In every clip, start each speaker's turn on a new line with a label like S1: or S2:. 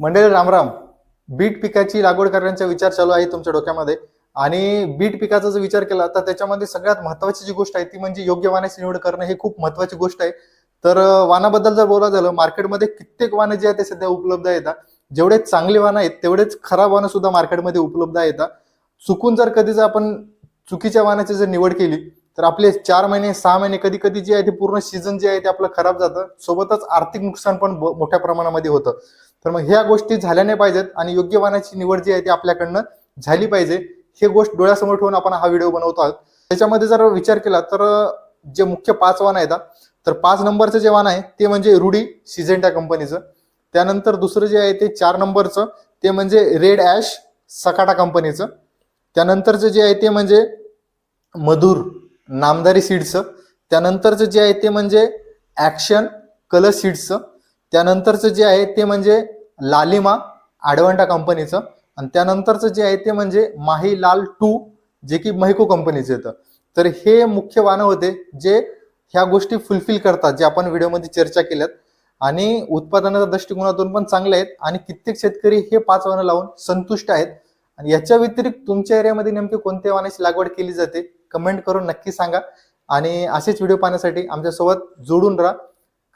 S1: मंडळी रामराम बीट पिकाची लागवड करण्याचा विचार चालू आहे तुमच्या डोक्यामध्ये. आणि बीट पिकाचा जर विचार केला तर त्याच्यामध्ये सगळ्यात महत्वाची जी गोष्ट आहे ती म्हणजे योग्य वाण्याची निवड करणं हे खूप महत्वाची गोष्ट आहे. तर वानाबद्दल जर बोला झालं मार्केटमध्ये कित्येक वाणं जे आहेत ते सध्या उपलब्ध आहेत. जेवढे चांगले वाहनं आहेत तेवढेच खराब वाणं सुद्धा मार्केटमध्ये उपलब्ध आहेत. चुकून जर कधी जर आपण चुकीच्या वाहनाची जर निवड केली तर आपले चार महिने सहा महिने कधी कधी जे आहे ते पूर्ण सीझन जे आहे ते आपलं खराब जातं. सोबतच आर्थिक नुकसान पण मोठ्या प्रमाणामध्ये होतं. तर मग ह्या गोष्टी झाल्या नाही पाहिजेत आणि योग्य वाहनाची निवड जी आहे ती आपल्याकडनं झाली पाहिजे हे गोष्ट डोळ्यासमोर ठेवून आपण हा व्हिडिओ बनवतो आहोत. त्याच्यामध्ये जर विचार केला तर जे मुख्य पाच वाहन आहेत तर पाच नंबरचं जे वाहन आहे ते म्हणजे रुडी सिजेंटा कंपनीचं. त्यानंतर दुसरं जे आहे ते चार नंबरचं ते म्हणजे रेड ॲश सकाटा कंपनीचं. त्यानंतरचं जे आहे ते म्हणजे मधुर नामदारी सीड्सचं. त्यानंतरचं जे आहे ते म्हणजे ॲक्शन कलर सीड्सचं. त्यानंतरचं जे आहे ते म्हणजे लालिमा ॲडवांटा कंपनीचं. आणि त्यानंतरचं जे आहे ते म्हणजे माही लाल टू जे की महिको कंपनीचं येतं. तर हे मुख्य वाहनं होते जे ह्या गोष्टी फुलफिल करतात जे आपण व्हिडिओमध्ये चर्चा केल्यात. आणि उत्पादनाच्या दृष्टिकोनातून पण चांगले आहेत. आणि कित्येक शेतकरी हे पाच वाहनं लावून संतुष्ट आहेत. आणि याच्या व्यतिरिक्त तुमच्या एरियामध्ये नेमके कोणत्या वाहनाची लागवड केली जाते कमेंट करून नक्की सांगा. आणि असेच व्हिडिओ पाहण्यासाठी आमच्यासोबत जोडून राहा.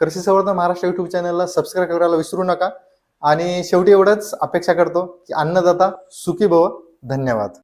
S1: कृषी संवर्धन महाराष्ट्र युट्यूब चॅनलला सबस्क्राईब करायला विसरू नका. आणि शेवटी एवढंच अपेक्षा करतो की अन्नदाता सुखी भव. धन्यवाद.